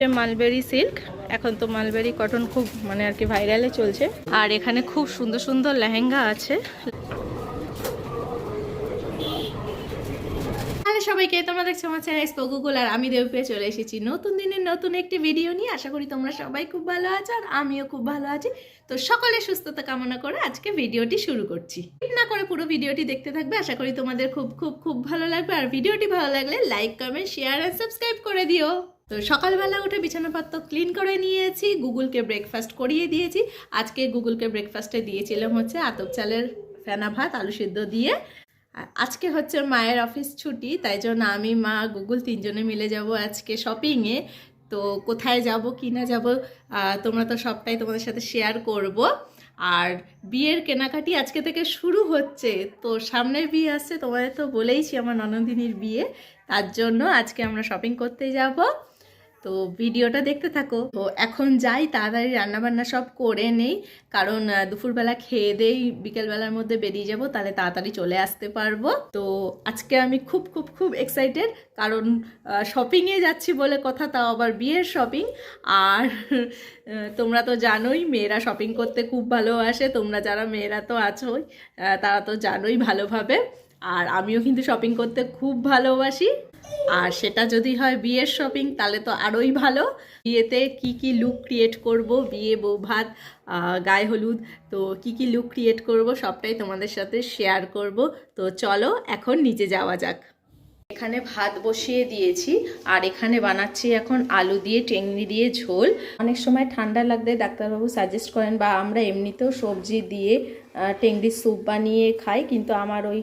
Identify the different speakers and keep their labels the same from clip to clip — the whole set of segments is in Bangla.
Speaker 1: মালবেরি সিল্ক এখন তো মালবেরি কটন খুব মানে আর কি ভাইরালে চলছে। আর এখানে খুব সুন্দর সুন্দর লেহেঙ্গা আছে। সবাইকে, তোমরা দেখছ আমার চ্যানেল স্পোকুকুল আর আমি দেবপ্রিয়া চলে এসেছি নতুন দিনের নতুন একটি ভিডিও নিয়ে। আশা করি তোমরা সবাই খুব ভালো আছো আর আমিও খুব ভালো আছি। তো সকলে সুস্থতা কামনা করে আজকে ভিডিওটি শুরু করছি। না করে পুরো ভিডিওটি দেখতে থাকবে, আশা করি তোমাদের খুব খুব খুব ভালো লাগবে। আর ভিডিওটি ভালো লাগলে লাইক কমেন্ট শেয়ার আর সাবস্ক্রাইব করে দিও। তো সকালবেলা উঠে বিছানাপত্র ক্লিন করে নিয়েছি, গুগলকে ব্রেকফাস্ট করিয়ে দিয়েছি। আজকে গুগলকে ব্রেকফাস্টে দিয়েছিলাম হচ্ছে আতপ চালের ফেনা ভাত, আলু সিদ্ধ দিয়ে। আজকে হচ্ছে মায়ের অফিস ছুটি, তাই জন্য আমি, মা, গুগল তিনজনে মিলে যাব আজকে শপিংয়ে তো কোথায় যাব, কি না যাব তোমরা তো সবটাই তোমাদের সাথে শেয়ার করব। আর বিয়ের কেনাকাটি আজকে থেকে শুরু হচ্ছে। তো সামনের বিয়ে আসছে, তোমাদের তো বলেইছি আমার ননদিনীর বিয়ে। তার জন্য আজকে আমরা শপিং করতে যাব। তো ভিডিওটা দেখতে থাকো। তো এখন যাই, তাড়াতাড়ি রান্নাবান্না সব করে নেই। কারণ দুপুরবেলা খেয়ে দেই, বিকেলবেলার মধ্যে বেরিয়ে যাব, তাহলে তাড়াতাড়ি চলে আসতে পারব। তো আজকে আমি খুব খুব খুব এক্সাইটেড কারণ শপিংয়ে যাচ্ছি বলে কথা, তাও আবার বিয়ের শপিং আর তোমরা তো জানোই, মেয়েরা শপিং করতে খুব ভালোবাসে, তোমরা যারা মেয়েরা তো আছোই তারা তো জানোই ভালোভাবে। আর আমিও কিন্তু শপিং করতে খুব ভালোবাসি। আর সেটা যদি হয় বিয়ের শপিং তাহলে তো আরোই ভালো। বিয়েতে কি কি লুক ক্রিয়েট করব? বিয়ে, বউ, ভাত গায়ে হলুদ, তো কি কি লুক ক্রিয়েট করব? সবটাই তোমাদের সাথে শেয়ার করব। তো চলো, এখন নিচে যাওয়া যাক। এখানে ভাত বসিয়ে দিয়েছি, আর এখানে বানাচ্ছি এখন আলু দিয়ে টেংরি দিয়ে ঝোল। অনেক সময় ঠান্ডা লাগলে ডাক্তারবাবু সাজেস্ট করেন বা আমরা এমনিতেও সবজি দিয়ে টেংরি স্যুপ বানিয়ে খাই, কিন্তু আমার ওই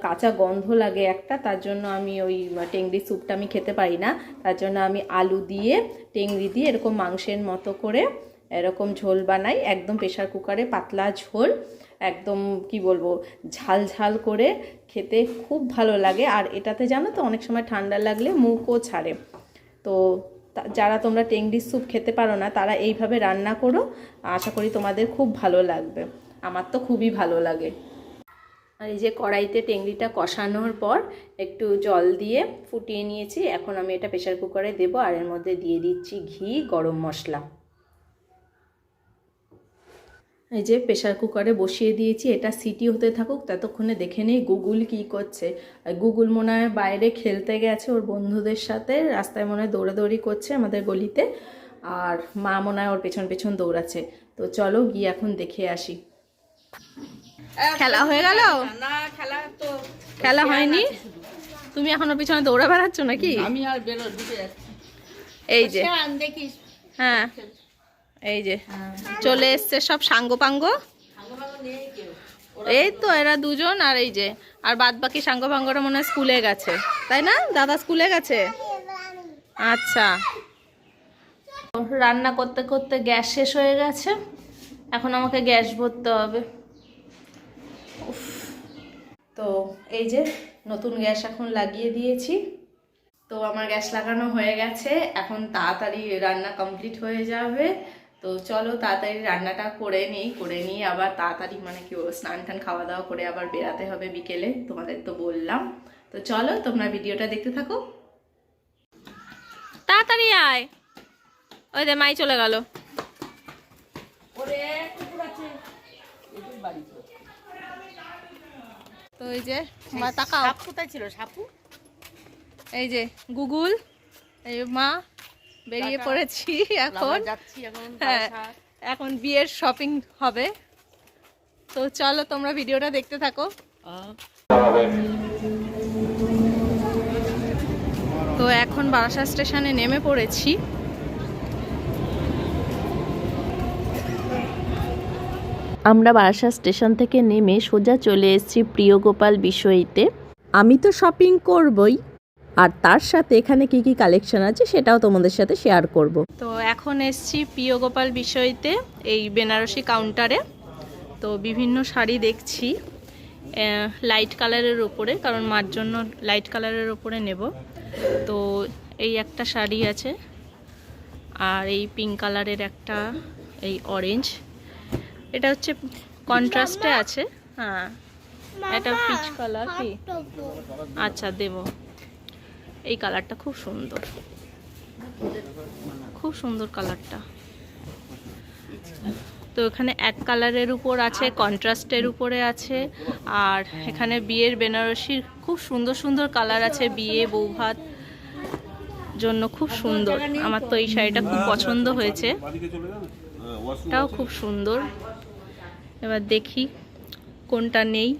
Speaker 1: কাঁচা গন্ধ লাগে একটা, তার জন্য আমি ওই টেংরি স্যুপটা আমি খেতে পারি না। তার জন্য আমি আলু দিয়ে টেংরি দিয়ে এরকম মাংসের মতো করে এরকম ঝোল বানাই, একদম প্রেশার কুকারে পাতলা ঝোল, একদম কি বলব, ঝাল ঝাল করে খেতে খুব ভালো লাগে। আর এটাতে জানো তো, অনেক সময় ঠান্ডা লাগলে মুখও ছাড়ে। তা- যারা তোমরা টেংরি স্যুপ খেতে পারো না, তারা এইভাবে রান্না করো, আশা করি তোমাদের খুব ভালো লাগবে। আমার তো খুবই ভালো লাগে। আর এই যে কড়াইতে টেংরিটা কষানোর পর একটু জল দিয়ে ফুটিয়ে নিয়েছি। এখন আমি এটা প্রেশার কুকারে দেবো আর এর মধ্যে দিয়ে দিচ্ছি ঘি, গরম মশলা। এই যে প্রেশার কুকারে বসিয়ে দিয়েছি। এটা সিটি হতে থাকুক, ততক্ষণে দেখে নেই গুগল কি করছে। গুগল মনে হয় বাইরে খেলতে গেছে ওর বন্ধুদের সাথে, রাস্তায় মনে হয় দৌড়াদৌড়ি করছে আমাদের গলিতে। আর মা মনে হয় ওর পেছন পেছন দৌড়াচ্ছে। তো চলো গিয়ে এখন দেখে আসি। খেলা হয়ে গেল?
Speaker 2: না খেলা তো
Speaker 1: খেলা হয়নি? তুমি এখন পিছনে দৌড়া বেড়াচ্ছ নাকি?
Speaker 2: আমি আর বেরো ঢুকে যাচ্ছি।
Speaker 1: এই যে।
Speaker 2: দেখিস
Speaker 1: হ্যাঁ। এই যে। চলে এসছে সব সাঙ্গ পাঙ্গ। এই তো এরা দুজন আর এই যে। আর বাদ বাকি সাঙ্গ পাঙ্গরা মনে হয় স্কুলে গেছে। তাই না? দাদা স্কুলে গেছে? আচ্ছা। রান্না করতে করতে গ্যাস শেষ হয়ে গেছে। এখন আমাকে গ্যাস ভরতে হবে। তো এই যে নতুন গ্যাস এখন লাগিয়ে দিয়েছি। তো আমার গ্যাস লাগানো হয়ে গেছে। এখন তাড়াতাড়ি রান্না কমপ্লিট হয়ে যাবে। তো চলো তাড়াতাড়ি রান্নাটা করে নিই করে নিয়ে আবার তাড়াতাড়ি মানে কি বলব, স্নান টান খাওয়া দাওয়া করে আবার বেরাতে হবে বিকেলে তোমাদের তো বললাম। তো চলো তোমরা ভিডিওটা দেখতে থাকো। তাড়াতাড়ি আয়। ওই দে মাই চলে গেল।
Speaker 2: ওরে কুকুর আছে। এদের বাড়ি তো।
Speaker 1: এই যে মা তাকাও।
Speaker 2: সাপ কোথায় ছিল সাপু?
Speaker 1: এই যে গুগল এই মা বেরিয়ে পড়েছি এখন।
Speaker 2: এখন
Speaker 1: হ্যাঁ এখন বিয়ের শপিং হবে। তো চলো তোমরা ভিডিওটা দেখতে থাকো। তো এখন বারাসা স্টেশনে নেমে পড়েছি।
Speaker 3: আমরা বারাসা স্টেশন থেকে নেমে সোজা চলে এসেছি প্রিয়গোপাল বিষয়ীতে আমি তো শপিং করবই। আর তার সাথে এখানে কি কি কালেকশন আছে সেটাও তোমাদের সাথে শেয়ার করব।
Speaker 1: তো এখন এসছি প্রিয় গোপাল বিষয়তে এই বেনারসি কাউন্টারে তো বিভিন্ন শাড়ি দেখছি লাইট কালারের ওপরে কারণ মার জন্য লাইট কালারের ওপরে নেব। তো এই একটা শাড়ি আছে, আর এই পিঙ্ক কালারের একটা, এই অরেঞ্জ এটা হচ্ছে কন্ট্রাস্টে আছে। হ্যাঁ। এটা পিচ কালার কি? আচ্ছা দেব। এই কালারটা খুব সুন্দর। খুব সুন্দর কালারটা। তো এখানে এক কালারের উপর আছে কন্ট্রাস্টের উপরে আছে আর এখানে বিয়ের বেনারসির খুব সুন্দর সুন্দর কালার আছে বিয়ে বৌভাত জন্য খুব সুন্দর। আমার তো এই শাড়িটা খুব পছন্দ হয়েছে। এটাও খুব সুন্দর। এবার দেখি কোনটা নেই।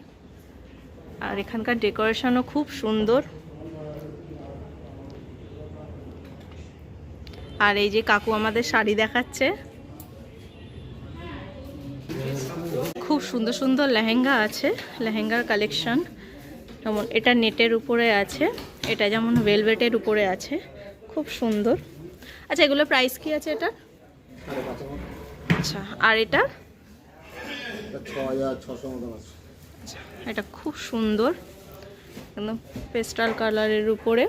Speaker 1: আর এখানকার ডেকোরেশনও খুব সুন্দর। আর এই যে কাকু আমাদের শাড়ি দেখাচ্ছে। খুব সুন্দর সুন্দর লেহেঙ্গা আছে, লেহেঙ্গার কালেকশন। যেমন এটা নেটের উপরে আছে, এটা যেমন ভেলভেটের উপরে আছে। খুব সুন্দর। আচ্ছা এগুলো প্রাইস কি আছে এটা আচ্ছা আর এটা?
Speaker 4: ছ হাজার ছশো মতন আছে।
Speaker 1: এটা খুব সুন্দর। একদম পেস্টাল কালারের উপরে।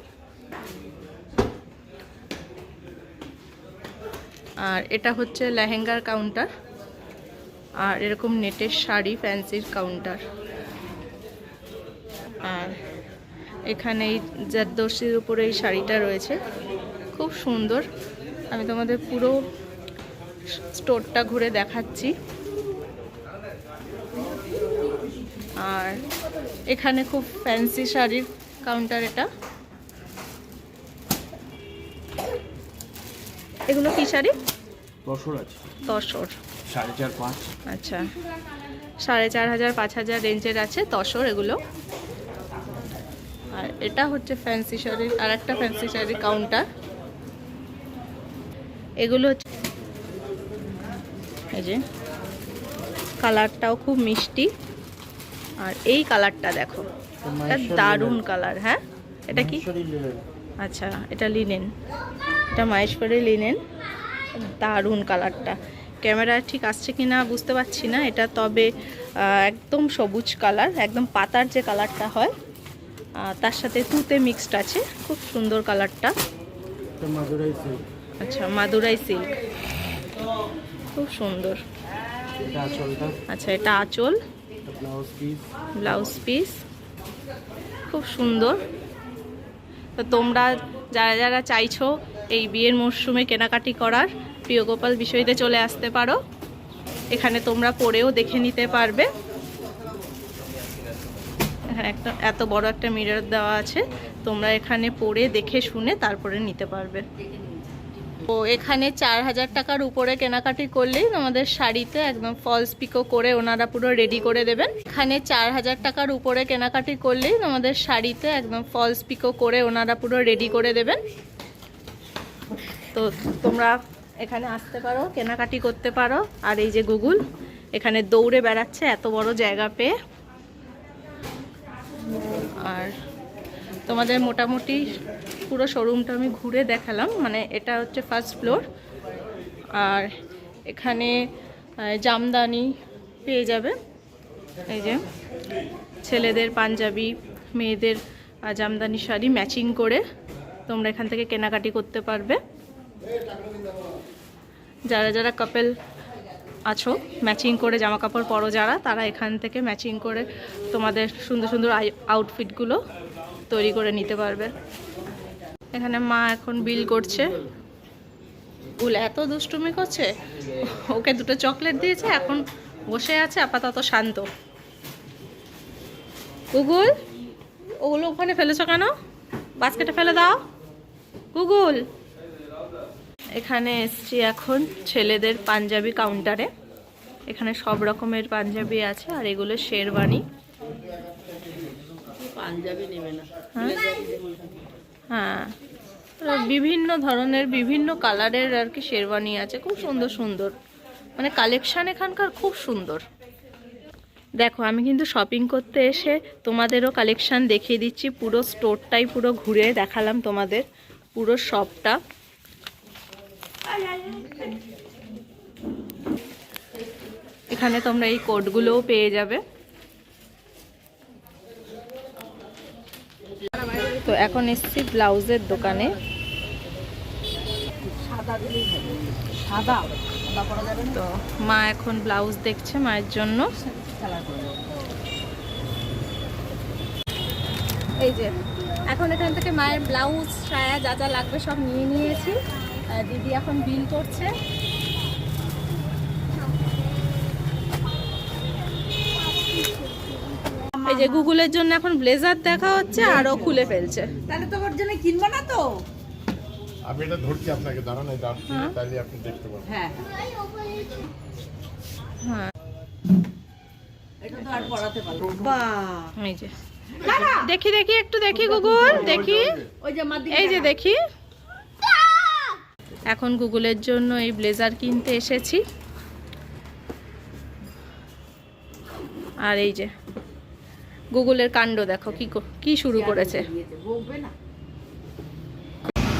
Speaker 1: আর এটা হচ্ছে লেহেঙ্গার কাউন্টার। আর এরকম নেটের শাড়ি ফ্যান্সির কাউন্টার। আর এখানে এই জারদর্শির উপরে এই শাড়িটা রয়েছে। খুব সুন্দর। আমি তোমাদের পুরো স্টোরটা ঘুরে দেখাচ্ছি। আর এখানে খুব ফ্যান্সি শাড়ির কাউন্টার এটা। এগুলো কি শাড়ি?
Speaker 4: দশর আছে।
Speaker 1: তসর।
Speaker 4: সাড়ে চার পাঁচ।
Speaker 1: আচ্ছা। সাড়ে চার হাজার পাঁচ হাজার রেঞ্জের আছে তসর এগুলো। আর এটা হচ্ছে ফ্যান্সি শাড়ির আর একটা ফ্যান্সি শাড়ির কাউন্টার এগুলো হচ্ছে এই যে কালারটাও খুব মিষ্টি। আর এই কালারটা দেখো এটা দারুণ কালার হ্যাঁ? এটা কি? আচ্ছা এটা লিনেন এটা মাহেশ্বরী লিনেন দারুণ কালারটা। ক্যামেরা ঠিক আসছে কি না বুঝতে পারছি না। এটা তবে একদম সবুজ কালার একদম পাতার যে কালারটা হয় তার সাথে তুতে মিক্সড আছে। খুব সুন্দর কালারটা। আচ্ছা মাদুরাই সিল্ক খুব সুন্দর। আচ্ছা এটা আঁচল।
Speaker 4: Blouse piece.
Speaker 1: খুব সুন্দর। তো তোমরা যারা যারা চাইছো এই বিয়ের মরশুমে কেনাকাটি করার প্রিয় গোপাল বিষয়তে চলে আসতে পারো। এখানে তোমরা পরেও দেখে নিতে পারবে। এখানে একটা এত বড় একটা মিরর দেওয়া আছে। তোমরা এখানে পরে দেখে শুনে তারপরে নিতে পারবে। তো এখানে চার হাজার টাকার উপরে কেনাকাটি করলেই আমাদের শাড়িতে একদম ফলস পিকো করে ওনারা পুরো রেডি করে দেবেন। এখানে চার হাজার টাকার উপরে কেনাকাটি করলেই আমাদের শাড়িতে একদম ফলস পিকো করে ওনারা পুরো রেডি করে দেবেন। তো তোমরা এখানে আসতে পারো, কেনাকাটি করতে পারো। আর এই যে গুগল, এখানে দৌড়ে বেড়াচ্ছে এত বড় জায়গা পেয়ে। আর তোমাদের মোটামুটি পুরো শোরুমটা আমি ঘুরে দেখালাম। মানে এটা হচ্ছে ফার্স্ট ফ্লোর আর এখানে জামদানি পেয়ে যাবে। এই যে, ছেলেদের পাঞ্জাবি, মেয়েদের জামদানি শাড়ি ম্যাচিং করে তোমরা এখান থেকে কেনাকাটি করতে পারবে। যারা যারা কাপেল আছো ম্যাচিং করে জামা কাপড় পরো যারা, তারা এখান থেকে ম্যাচিং করে তোমাদের সুন্দর সুন্দর আউটফিটগুলো তৈরি করে নিতে পারবে। এখানে মা এখন বিল করছে। উল এত দুষ্টুমি করছে। ওকে দুটো চকলেট দিয়েছে এখন বসে আছে আপাতত শান্ত। গুগল ওগুলো ওখানে ফেলেছো কেন? বাস্কেটে ফেলে দাও। গুগল। এখানে এসছি এখন ছেলেদের পাঞ্জাবি কাউন্টারে এখানে সব রকমের পাঞ্জাবি আছে আর এগুলো শেরবানি
Speaker 2: পাঞ্জাবি নেবে না।
Speaker 1: হ্যাঁ। বিভিন্ন ধরনের, বিভিন্ন কালারের আর কি শেরওয়ানি আছে। খুব সুন্দর সুন্দর। মানে কালেকশান এখানকার খুব সুন্দর। দেখো, আমি কিন্তু শপিং করতে এসে তোমাদেরও কালেকশান দেখিয়ে দিচ্ছি। পুরো স্টোরটাই পুরো ঘুরে দেখালাম তোমাদের। পুরো শপটা এখানে তোমরা এই কোডগুলোও পেয়ে যাবে। তো এখন এসছি ব্লাউজের দোকানে।
Speaker 2: সাদা। সাদা যাবে
Speaker 1: তো মা এখন ব্লাউজ দেখছে মায়ের জন্য। এই যে এখন এখান থেকে মায়ের ব্লাউজ সায়া যা যা লাগবে সব নিয়ে নিয়েছি। দিদি এখন বিল করছে। এই যে গুগলের জন্য এখন ব্লেজার দেখা হচ্ছে আরও খুলে ফেলছে।
Speaker 2: তাহলে তো ওর জন্য কিনবো না তো?
Speaker 5: আমি এটা ধরছি আপনাকে দাঁড়ান এই দাঁড়
Speaker 1: হ্যাঁ।
Speaker 5: তাহলে আপনি দেখতে পাবেন
Speaker 2: হ্যাঁ।
Speaker 1: হ্যাঁ।
Speaker 2: এটা তো আর পড়াতে পারব বাহ।
Speaker 1: এই যে। দেখি দেখি একটু দেখি গুগল দেখি।
Speaker 2: ওই যে। আমার
Speaker 1: এই যে দেখি। এখন গুগলের জন্য এই ব্লেজার কিনতে এসেছি। আর এই যে। গুগলের কাণ্ড দেখো কি কো- শুরু করেছে।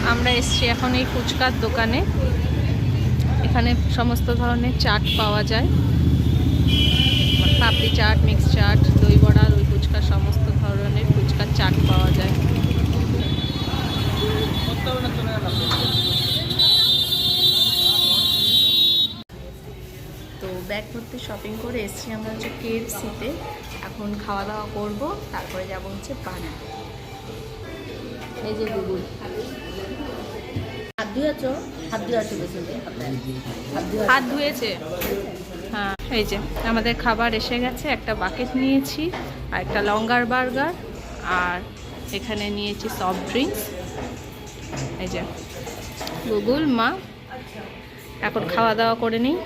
Speaker 1: আমরা এসছি এখন এই ফুচকার দোকানে। এখানে সমস্ত ধরনের চাট পাওয়া যায়। পাপড়ি চাট মিক্স চাট দই বড়া দই ফুচকা সমস্ত ধরনের ফুচকার চাট পাওয়া যায়। তো ব্যাগ ভর্তি শপিং করে এসছি আমরা হচ্ছে কেএফসিতে এখন খাওয়া দাওয়া করব তারপরে যাব হচ্ছে পানা এই যে গুগুল।
Speaker 2: হাত ধুয়েছ? হাত ধুয়েছ বেশি হাত ধুয়ে
Speaker 1: হাত ধুয়েছে? হ্যাঁ এই যে আমাদের খাবার এসে গেছে একটা বাকেট নিয়েছি আর একটা লঙ্গার বার্গার আর এখানে নিয়েছি সফট ড্রিঙ্কস এই যে গুগল মা। এখন খাওয়া দাওয়া করে নিই।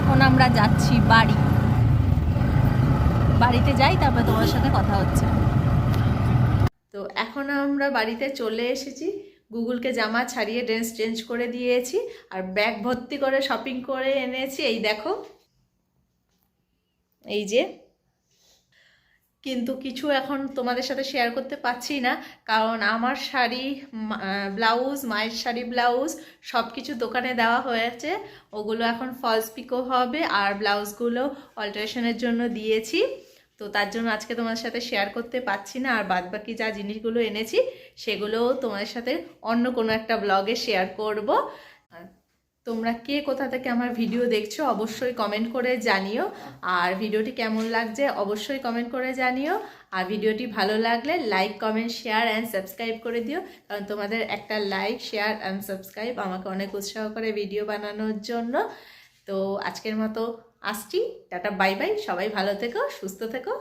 Speaker 1: এখন আমরা যাচ্ছি বাড়ি। বাড়িতে যাই, তারপরে তোমার সাথে কথা হচ্ছে। তো এখন আমরা বাড়িতে চলে এসেছি। গুগলকে জামা ছাড়িয়ে ড্রেস চেঞ্জ করে দিয়েছি আর ব্যাগ ভর্তি করে শপিং করে এনেছি। এই দেখো। এই যে কিন্তু কিছু এখন তোমাদের সাথে শেয়ার করতে পারছি না। কারণ আমার শাড়ি ব্লাউজ মায়ের শাড়ি ব্লাউজ সব কিছু দোকানে দেওয়া হয়েছে। ওগুলো এখন ফলস পিকো হবে আর ব্লাউজগুলো অল্টারেশনের জন্য দিয়েছি। তো তার জন্য আজকে তোমাদের সাথে শেয়ার করতে পারছি না। আর বাদ বাকি যা জিনিসগুলো এনেছি, সেগুলোও তোমাদের সাথে অন্য কোনো একটা ব্লগে শেয়ার করব। তোমরা কে কোথা থেকে আমার ভিডিও দেখছ, অবশ্যই কমেন্ট করে জানিও। আর ভিডিওটি কেমন লাগছে, অবশ্যই কমেন্ট করে জানিও। আর ভিডিওটি ভালো লাগলে like comment share and subscribe করে দিও। কারণ তোমাদের একটা লাইক শেয়ার অ্যান্ড সাবস্ক্রাইব আমাকে অনেক উৎসাহ করে ভিডিও বানানোর জন্য। তো আজকের মতো আসছি, টাটা বাই বাই সবাই ভালো থেকো, সুস্থ থেকো।